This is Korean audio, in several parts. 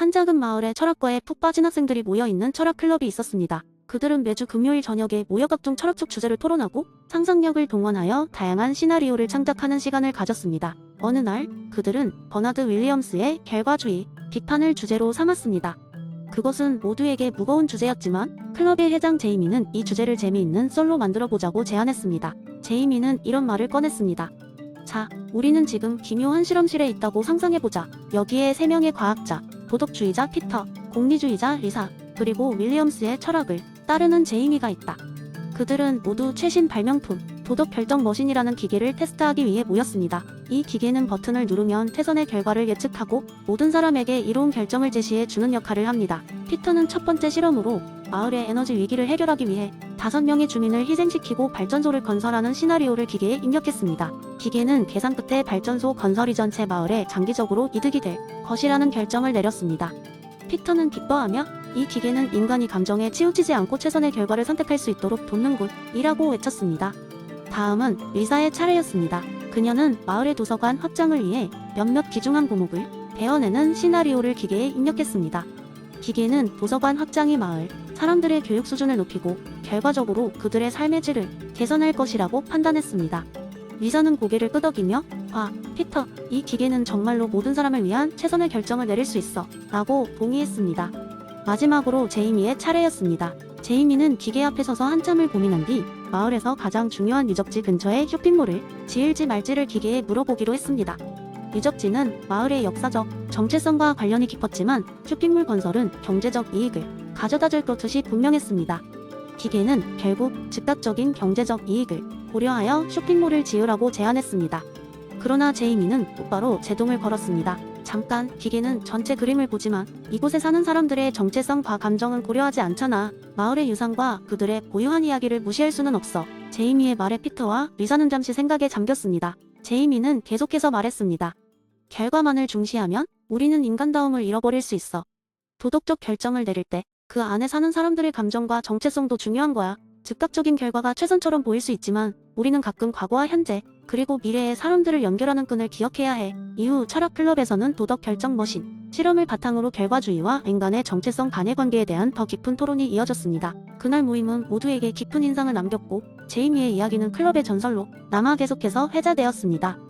한 작은 마을에 철학과에 푹 빠진 학생들이 모여있는 철학 클럽이 있었습니다. 그들은 매주 금요일 저녁에 모여 각종 철학적 주제를 토론하고 상상력을 동원하여 다양한 시나리오를 창작하는 시간을 가졌습니다. 어느 날 그들은 버나드 윌리엄스의 결과주의, 비판을 주제로 삼았습니다. 그것은 모두에게 무거운 주제였지만 클럽의 회장 제이미는 이 주제를 재미있는 썰로 만들어 보자고 제안했습니다. 제이미는 이런 말을 꺼냈습니다. 자, 우리는 지금 기묘한 실험실에 있다고 상상해보자. 여기에 세 명의 과학자, 도덕주의자 피터, 공리주의자 리사, 그리고 윌리엄스의 철학을 따르는 제이미가 있다. 그들은 모두 최신 발명품, 도덕 결정 머신이라는 기계를 테스트하기 위해 모였습니다. 이 기계는 버튼을 누르면 태선의 결과를 예측하고 모든 사람에게 이로운 결정을 제시해 주는 역할을 합니다. 피터는 첫 번째 실험으로 마을의 에너지 위기를 해결하기 위해 다섯 명의 주민을 희생시키고 발전소를 건설하는 시나리오를 기계에 입력했습니다. 기계는 계산 끝에 발전소 건설이 전체 마을에 장기적으로 이득이 될 것이라는 결정을 내렸습니다. 피터는 기뻐하며 이 기계는 인간이 감정에 치우치지 않고 최선의 결과를 선택할 수 있도록 돕는군이라고 외쳤습니다. 다음은 리사의 차례였습니다. 그녀는 마을의 도서관 확장을 위해 몇몇 귀중한 고목을 베어내는 시나리오를 기계에 입력했습니다. 기계는 도서관 확장이 마을 사람들의 교육 수준을 높이고 결과적으로 그들의 삶의 질을 개선할 것이라고 판단했습니다. 리사는 고개를 끄덕이며 와, 피터, 이 기계는 정말로 모든 사람을 위한 최선의 결정을 내릴 수 있어 라고 동의했습니다. 마지막으로 제이미의 차례였습니다. 제이미는 기계 앞에 서서 한참을 고민한 뒤 마을에서 가장 중요한 유적지 근처에 쇼핑몰을 지을지 말지를 기계에 물어보기로 했습니다. 유적지는 마을의 역사적 정체성과 관련이 깊었지만 쇼핑몰 건설은 경제적 이익을 가져다 줄 것이 분명했습니다. 기계는 결국 즉각적인 경제적 이익을 고려하여 쇼핑몰을 지으라고 제안했습니다. 그러나 제이미는 똑바로 제동을 걸었습니다. 잠깐 기계는 전체 그림을 보지만 이곳에 사는 사람들의 정체성과 감정은 고려하지 않잖아. 마을의 유산과 그들의 고유한 이야기를 무시할 수는 없어. 제이미의 말에 피터와 리사는 잠시 생각에 잠겼습니다. 제이미는 계속해서 말했습니다. 결과만을 중시하면 우리는 인간다움을 잃어버릴 수 있어. 도덕적 결정을 내릴 때 그 안에 사는 사람들의 감정과 정체성도 중요한 거야. 즉각적인 결과가 최선처럼 보일 수 있지만 우리는 가끔 과거와 현재 그리고 미래의 사람들을 연결하는 끈을 기억해야 해. 이후 철학 클럽에서는 도덕 결정 머신, 실험을 바탕으로 결과주의와 인간의 정체성 간의 관계에 대한 더 깊은 토론이 이어졌습니다. 그날 모임은 모두에게 깊은 인상을 남겼고 제이미의 이야기는 클럽의 전설로 남아 계속해서 회자되었습니다.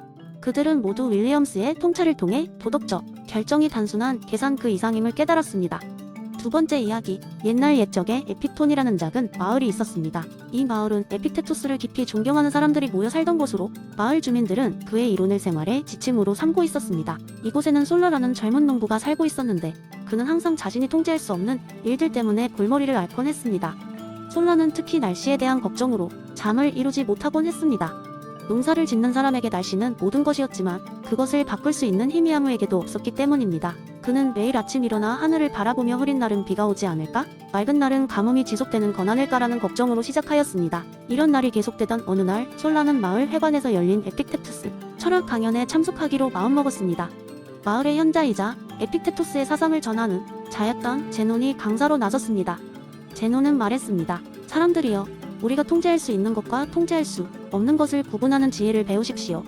그들은 모두 윌리엄스의 통찰을 통해 도덕적 결정이 단순한 계산 그 이상임을 깨달았습니다. 두 번째 이야기, 옛날 옛적에 에피톤이라는 작은 마을이 있었습니다. 이 마을은 에피테토스를 깊이 존경하는 사람들이 모여 살던 곳으로 마을 주민들은 그의 이론을 생활에 지침으로 삼고 있었습니다. 이곳에는 솔라라는 젊은 농부가 살고 있었는데 그는 항상 자신이 통제할 수 없는 일들 때문에 골머리를 앓곤 했습니다. 솔라는 특히 날씨에 대한 걱정으로 잠을 이루지 못하곤 했습니다. 농사를 짓는 사람에게 날씨는 모든 것이었지만 그것을 바꿀 수 있는 힘이 아무에게도 없었기 때문입니다. 그는 매일 아침 일어나 하늘을 바라보며 흐린 날은 비가 오지 않을까? 맑은 날은 가뭄이 지속되는 건 아닐까라는 걱정으로 시작하였습니다. 이런 날이 계속되던 어느 날 솔라는 마을 회관에서 열린 에픽테투스 철학 강연에 참석하기로 마음먹었습니다. 마을의 현자이자 에픽테토스의 사상을 전하는 자였던 제논이 강사로 나섰습니다. 제논은 말했습니다. 사람들이여, 우리가 통제할 수 있는 것과 통제할 수 없는 것을 구분하는 지혜를 배우십시오.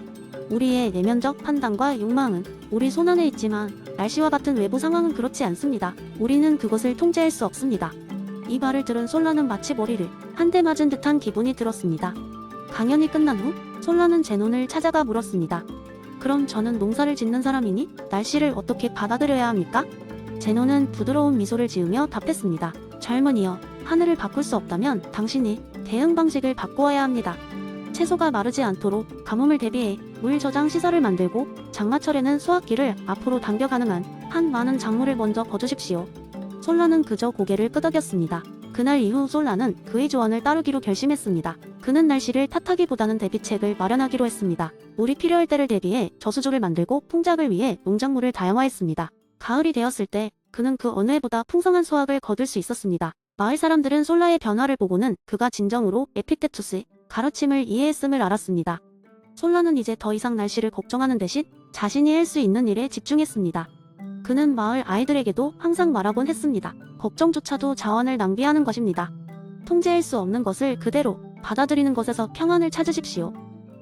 우리의 내면적 판단과 욕망은 우리 손안에 있지만 날씨와 같은 외부 상황은 그렇지 않습니다. 우리는 그것을 통제할 수 없습니다. 이 말을 들은 솔라는 마치 머리를 한 대 맞은 듯한 기분이 들었습니다. 강연이 끝난 후 솔라는 제논을 찾아가 물었습니다. 그럼 저는 농사를 짓는 사람이니 날씨를 어떻게 받아들여야 합니까? 제논은 부드러운 미소를 지으며 답했습니다. 젊은이여, 하늘을 바꿀 수 없다면 당신이 대응 방식을 바꾸어야 합니다. 채소가 마르지 않도록 가뭄을 대비해 물 저장 시설을 만들고 장마철에는 수확기를 앞으로 당겨 가능한 한 많은 작물을 먼저 거두십시오. 솔라는 그저 고개를 끄덕였습니다. 그날 이후 솔라는 그의 조언을 따르기로 결심했습니다. 그는 날씨를 탓하기보다는 대비책을 마련하기로 했습니다. 물이 필요할 때를 대비해 저수조를 만들고 풍작을 위해 농작물을 다양화했습니다. 가을이 되었을 때 그는 그 어느 해보다 풍성한 수확을 거둘 수 있었습니다. 마을 사람들은 솔라의 변화를 보고는 그가 진정으로 에픽테투스의 가르침을 이해했음을 알았습니다. 솔라는 이제 더 이상 날씨를 걱정하는 대신 자신이 할 수 있는 일에 집중했습니다. 그는 마을 아이들에게도 항상 말하곤 했습니다. 걱정조차도 자원을 낭비하는 것입니다. 통제할 수 없는 것을 그대로 받아들이는 것에서 평안을 찾으십시오.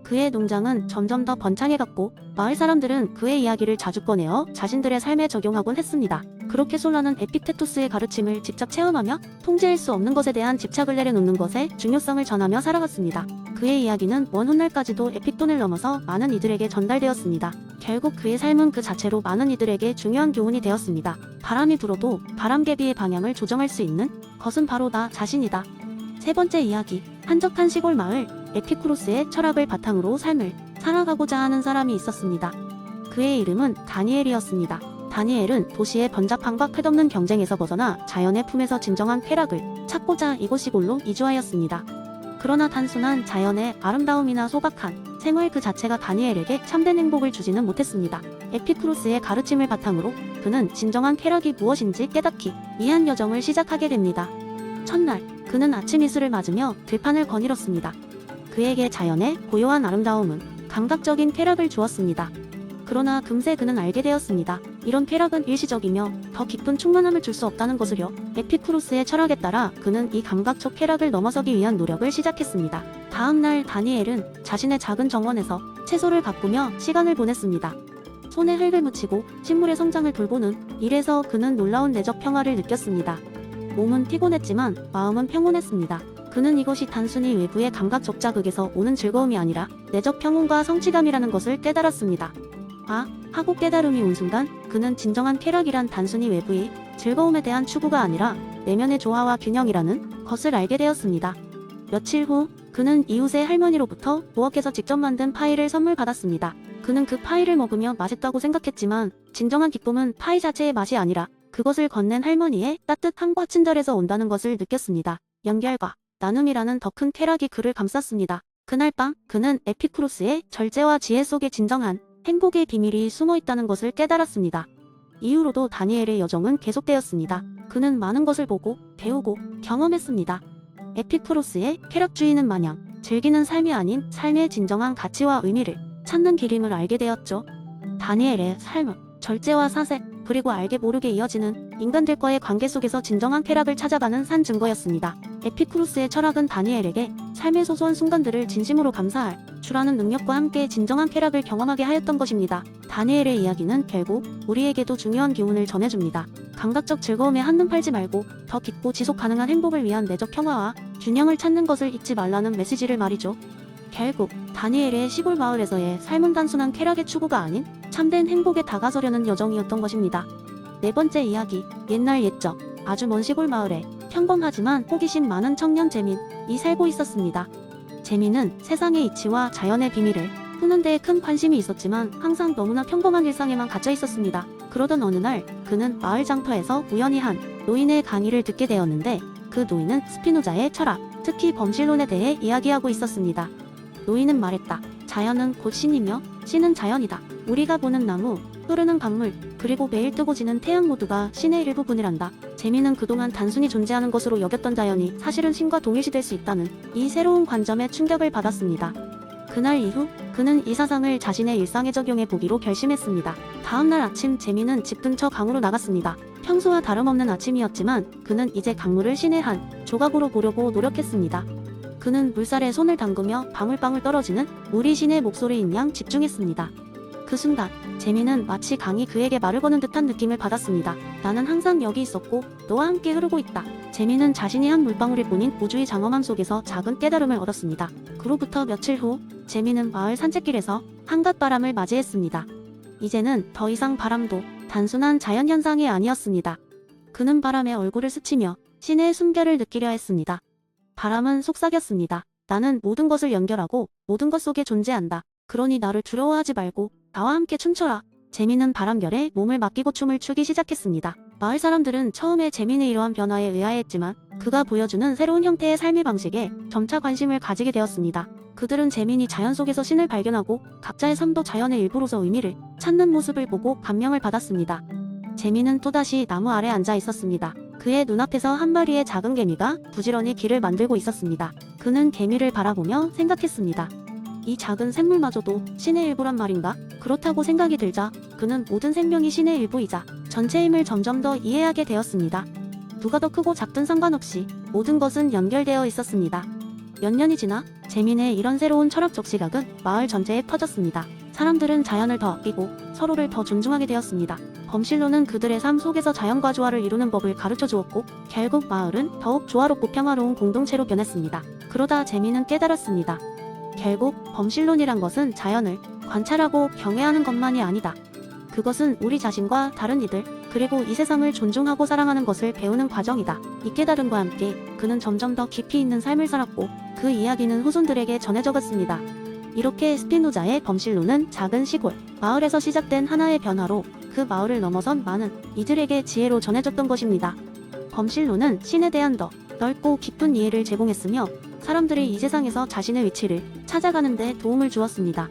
그의 농장은 점점 더 번창해갔고 마을 사람들은 그의 이야기를 자주 꺼내어 자신들의 삶에 적용하곤 했습니다. 그렇게 솔라는 에피테토스의 가르침을 직접 체험하며 통제할 수 없는 것에 대한 집착을 내려놓는 것의 중요성을 전하며 살아갔습니다. 그의 이야기는 먼 훗날까지도 에피톤을 넘어서 많은 이들에게 전달되었습니다. 결국 그의 삶은 그 자체로 많은 이들에게 중요한 교훈이 되었습니다. 바람이 불어도 바람개비의 방향을 조정할 수 있는 것은 바로 나 자신이다. 세 번째 이야기. 한적한 시골 마을 에피쿠로스의 철학을 바탕으로 삶을 살아가고자 하는 사람이 있었습니다. 그의 이름은 다니엘이었습니다. 다니엘은 도시의 번잡함과 끝없는 경쟁에서 벗어나 자연의 품에서 진정한 쾌락을 찾고자 이곳 시골로 이주하였습니다. 그러나 단순한 자연의 아름다움이나 소박한 생활 그 자체가 다니엘에게 참된 행복을 주지는 못했습니다. 에피쿠로스의 가르침을 바탕으로 그는 진정한 쾌락이 무엇인지 깨닫기 위한 여정을 시작하게 됩니다. 첫날, 그는 아침 이슬을 맞으며 들판을 거닐었습니다. 그에게 자연의 고요한 아름다움은 감각적인 쾌락을 주었습니다. 그러나 금세 그는 알게 되었습니다. 이런 쾌락은 일시적이며 더 깊은 충만함을 줄 수 없다는 것을요. 에피쿠로스의 철학에 따라 그는 이 감각적 쾌락을 넘어서기 위한 노력을 시작했습니다. 다음 날 다니엘은 자신의 작은 정원에서 채소를 가꾸며 시간을 보냈습니다. 손에 흙을 묻히고 식물의 성장을 돌보는 일에서 그는 놀라운 내적 평화를 느꼈습니다. 몸은 피곤했지만 마음은 평온했습니다. 그는 이것이 단순히 외부의 감각 적자극에서 오는 즐거움이 아니라 내적 평온과 성취감이라는 것을 깨달았습니다. 아, 하고 깨달음이 온 순간 그는 진정한 쾌락이란 단순히 외부의 즐거움에 대한 추구가 아니라 내면의 조화와 균형이라는 것을 알게 되었습니다. 며칠 후 그는 이웃의 할머니로부터 부엌에서 직접 만든 파이를 선물 받았습니다. 그는 그 파이를 먹으며 맛있다고 생각했지만 진정한 기쁨은 파이 자체의 맛이 아니라 그것을 건넨 할머니의 따뜻함과 친절에서 온다는 것을 느꼈습니다. 연결과 나눔이라는 더 큰 쾌락이 그를 감쌌습니다. 그날 밤 그는 에피쿠로스의 절제와 지혜 속에 진정한 행복의 비밀이 숨어 있다는 것을 깨달았습니다. 이후로도 다니엘의 여정은 계속되었습니다. 그는 많은 것을 보고 배우고 경험했습니다. 에피쿠로스의 쾌락주의는 마냥 즐기는 삶이 아닌 삶의 진정한 가치와 의미를 찾는 길임을 알게 되었죠. 다니엘의 삶은 절제와 사색, 그리고 알게 모르게 이어지는 인간들과의 관계 속에서 진정한 쾌락을 찾아가는 산 증거였습니다. 에피쿠로스의 철학은 다니엘에게 삶의 소소한 순간들을 진심으로 감사할 주라는 능력과 함께 진정한 쾌락을 경험하게 하였던 것입니다. 다니엘의 이야기는 결국 우리에게도 중요한 교훈을 전해줍니다. 감각적 즐거움에 한눈 팔지 말고 더 깊고 지속 가능한 행복을 위한 내적 평화와 균형을 찾는 것을 잊지 말라는 메시지를 말이죠. 결국 다니엘의 시골 마을에서의 삶은 단순한 쾌락의 추구가 아닌 참된 행복에 다가서려는 여정이었던 것입니다. 네 번째 이야기, 옛날 옛적, 아주 먼 시골 마을에 평범하지만 호기심 많은 청년 재민이 살고 있었습니다. 재민은 세상의 이치와 자연의 비밀을 푸는 데에 큰 관심이 있었지만 항상 너무나 평범한 일상에만 갇혀 있었습니다. 그러던 어느 날 그는 마을 장터에서 우연히 한 노인의 강의를 듣게 되었는데 그 노인은 스피노자의 철학, 특히 범실론에 대해 이야기하고 있었습니다. 노인은 말했다. 자연은 곧 신이며 신은 자연이다. 우리가 보는 나무, 흐르는 강물, 그리고 매일 뜨고 지는 태양 모두가 신의 일부분이란다. 재미는 그동안 단순히 존재하는 것으로 여겼던 자연이 사실은 신과 동일시될 수 있다는 이 새로운 관점에 충격을 받았습니다. 그날 이후 그는 이 사상을 자신의 일상에 적용해 보기로 결심했습니다. 다음날 아침 재미는 집 근처 강으로 나갔습니다. 평소와 다름없는 아침이었지만 그는 이제 강물을 신의 한 조각으로 보려고 노력했습니다. 그는 물살에 손을 담그며 방울방울 떨어지는 우리 신의 목소리인 양 집중했습니다. 그 순간 재미는 마치 강이 그에게 말을 거는 듯한 느낌을 받았습니다. 나는 항상 여기 있었고 너와 함께 흐르고 있다. 재미는 자신이 한 물방울일 뿐인 우주의 장엄함 속에서 작은 깨달음을 얻었습니다. 그로부터 며칠 후 재미는 마을 산책길에서 한낮 바람을 맞이했습니다. 이제는 더 이상 바람도 단순한 자연현상이 아니었습니다. 그는 바람에 얼굴을 스치며 신의 숨결을 느끼려 했습니다. 바람은 속삭였습니다. 나는 모든 것을 연결하고 모든 것 속에 존재한다. 그러니 나를 두려워하지 말고 나와 함께 춤춰라. 재미는 바람결에 몸을 맡기고 춤을 추기 시작했습니다. 마을 사람들은 처음에 재민의 이러한 변화에 의아해했지만 그가 보여주는 새로운 형태의 삶의 방식에 점차 관심을 가지게 되었습니다. 그들은 재민이 자연 속에서 신을 발견하고 각자의 삶도 자연의 일부로서 의미를 찾는 모습을 보고 감명을 받았습니다. 재민은 또다시 나무 아래 앉아 있었습니다. 그의 눈앞에서 한 마리의 작은 개미가 부지런히 길을 만들고 있었습니다. 그는 개미를 바라보며 생각했습니다. 이 작은 샘물마저도 신의 일부란 말인가? 그렇다고 생각이 들자 그는 모든 생명이 신의 일부이자 전체 힘을 점점 더 이해하게 되었습니다. 누가 더 크고 작든 상관없이 모든 것은 연결되어 있었습니다. 몇 년이 지나 재민의 이런 새로운 철학적 시각은 마을 전체에 퍼졌습니다. 사람들은 자연을 더 아끼고 서로를 더 존중하게 되었습니다. 범실로는 그들의 삶 속에서 자연과 조화를 이루는 법을 가르쳐 주었고 결국 마을은 더욱 조화롭고 평화로운 공동체로 변했습니다. 그러다 재민은 깨달았습니다. 결국 범실론이란 것은 자연을 관찰하고 경외하는 것만이 아니다. 그것은 우리 자신과 다른 이들, 그리고 이 세상을 존중하고 사랑하는 것을 배우는 과정이다. 이 깨달음과 함께 그는 점점 더 깊이 있는 삶을 살았고 그 이야기는 후손들에게 전해져 갔습니다. 이렇게 스피노자의 범실론은 작은 시골, 마을에서 시작된 하나의 변화로 그 마을을 넘어선 많은 이들에게 지혜로 전해졌던 것입니다. 범실론은 신에 대한 더 넓고 깊은 이해를 제공했으며 사람들이 이 세상에서 자신의 위치를 찾아가는 데 도움을 주었습니다.